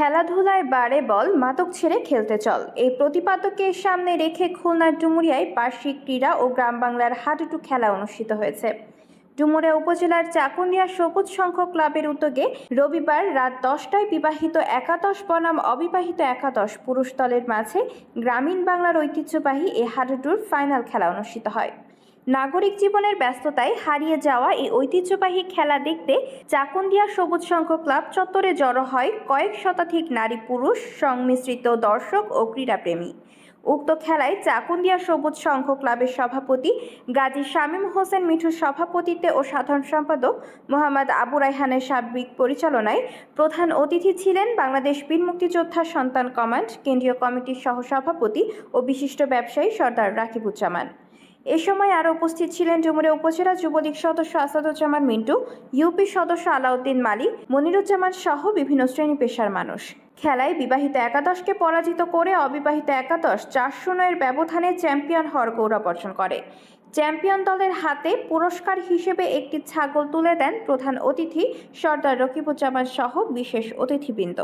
খেলাধুলায় বারে বল মাদক ছেড়ে খেলতে চল। এই প্রতিপাদ্যকে সামনে রেখে খুলনার ডুমুরিয়ায় বার্ষিক ক্রীড়া ও গ্রাম বাংলার হাডুডু খেলা অনুষ্ঠিত হয়েছে। ডুমুরিয়া উপজেলার চাকুন্দিয়া সবুজ সংঘ ক্লাবের উদ্যোগে রবিবার রাত দশটায় বিবাহিত একাদশ বনাম অবিবাহিত একাদশ পুরুষ দলের মাঝে গ্রামীণ বাংলার ঐতিহ্যবাহী এই হাডুডুর ফাইনাল খেলা অনুষ্ঠিত হয়। নাগরিক জীবনের ব্যস্ততায় হারিয়ে যাওয়া এই ঐতিহ্যবাহী খেলা দেখতে চাকুন্দিয়া সবুজ সংঘ ক্লাব চত্বরে জড়ো হয় কয়েক শতাধিক নারী পুরুষ, সংমিশ্রিত দর্শক ও ক্রীড়াপ্রেমী। উক্ত খেলায় চাকুন্দিয়া সবুজ সংঘ ক্লাবের সভাপতি গাজী শামীম হোসেন মিঠুর সভাপতিত্বে ও সাধারণ সম্পাদক মোহাম্মদ আবু রাইহানের সার্বিক পরিচালনায় প্রধান অতিথি ছিলেন বাংলাদেশ বীর মুক্তিযোদ্ধা সন্তান কমান্ড, কেন্দ্রীয় কমিটির সহসভাপতি ও বিশিষ্ট ব্যবসায়ী সর্দার রাকিবুজ্জামান। এ সময় আরও উপস্থিত ছিলেন ডুমুরিয়া উপজেলা যুবলীগ সদস্য আসাদুজ্জামান মিন্টু, ইউপি সদস্য আলাউদ্দিন মালি মনিরুজ্জামান সহ বিভিন্ন শ্রেণি পেশার মানুষ। খেলায় বিবাহিত একাদশকে পরাজিত করে অবিবাহিত একাদশ চার শূন্যের ব্যবধানে চ্যাম্পিয়ন হওয়ার গৌরব অর্জন করে। চ্যাম্পিয়ন দলের হাতে পুরস্কার হিসেবে একটি ছাগল তুলে দেন প্রধান অতিথি সর্দার রকিবুজ্জামান সহ বিশেষ অতিথিবৃন্দ।